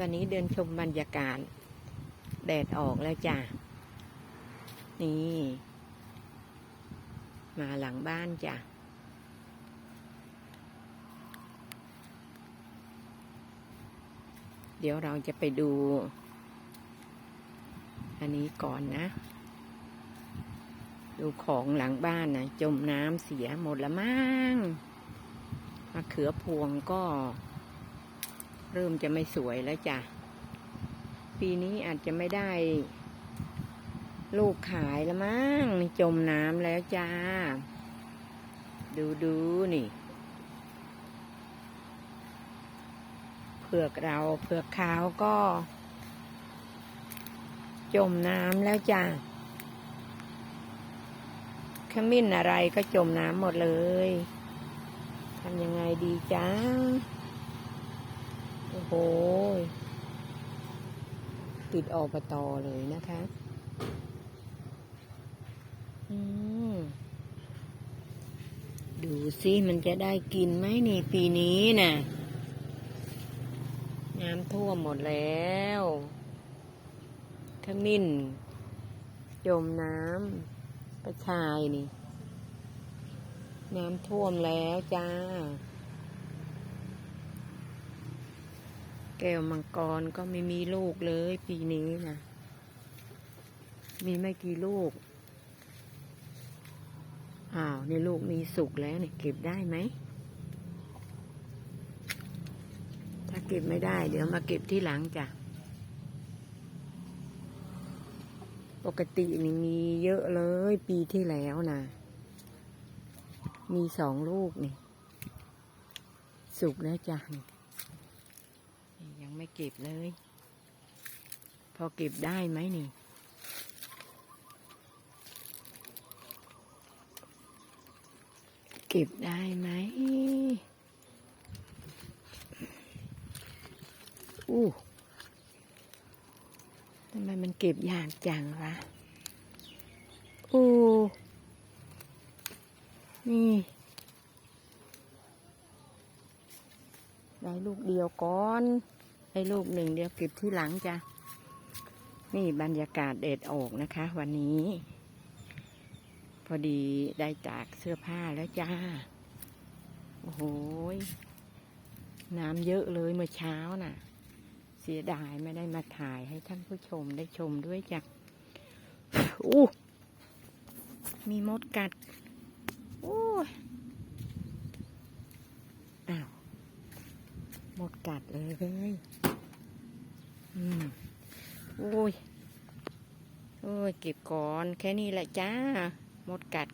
วันนี้เดินชมบรรยากาศ แดดออกแล้วจ้ะ นี่ มาหลังบ้านจ้ะ เดี๋ยวเราจะไปดู อันนี้ก่อนนะ ดูของหลังบ้านนะจมน้ำเสียหมดละมั้งมะเขือพวงก็ เริ่มจะไม่สวยแล้วจ้ะ ปีนี้อาจจะไม่ได้ ลูกขายแล้วมั้งนี่จมน้ำแล้วจ้า ดูดูนี่เผือกเราเผือกขาวก็ จมน้ำแล้วจ้าขมิ้นอะไรก็จมน้ำหมดเลยทำยังไงดีจ้า อ้โห ติดอบตเลยนะคะ อืม ดูสิมันจะได้กินไหมนี่ปีนี้น่ะ น้ำท่วมหมดแล้วขมิ้น จมน้ำประชายนี่ น้ำท่วมแล้วจ้า แก้วมังกรก็ไม่มีลูกเลยปีนี้นะมีไม่กี่ลูก อ้าวในลูกมีสุกแล้วเนี่ยเก็บได้ไหม ถ้าเก็บไม่ได้ เดี๋ยวมาเก็บที่หลังจ้ะ ปกตินี่มีเยอะเลยปีที่แล้วนะมีสองลูกนี่ สุกแล้วจ้ะนี่ ยังไม่เก็บเลย พอเก็บได้ไหมนี่เก็บได้ไหมอู้ทำไมมันเก็บยากจังวะอู้นี่ได้ลูกเดียวก่อน ได้ลูกหนึ่งเดียวเก็บที่หลังจ้ะ นี่บรรยากาศเดดออกนะคะ วันนี้ พอดีได้ตากเสื้อผ้าแล้วจ้า โอ้โหน้ำเยอะเลยเมื่อเช้าน่ะ เสียดายไม่ได้มาถ่ายให้ท่านผู้ชมได้ชมด้วยจ้ะอู้มีมดกัดโอ้อ้าว หมดกัดเลยเว้ย อืมโอ้ย โอ้ย เก็บก่อน แค่นี้แหละจ้า หมดกัด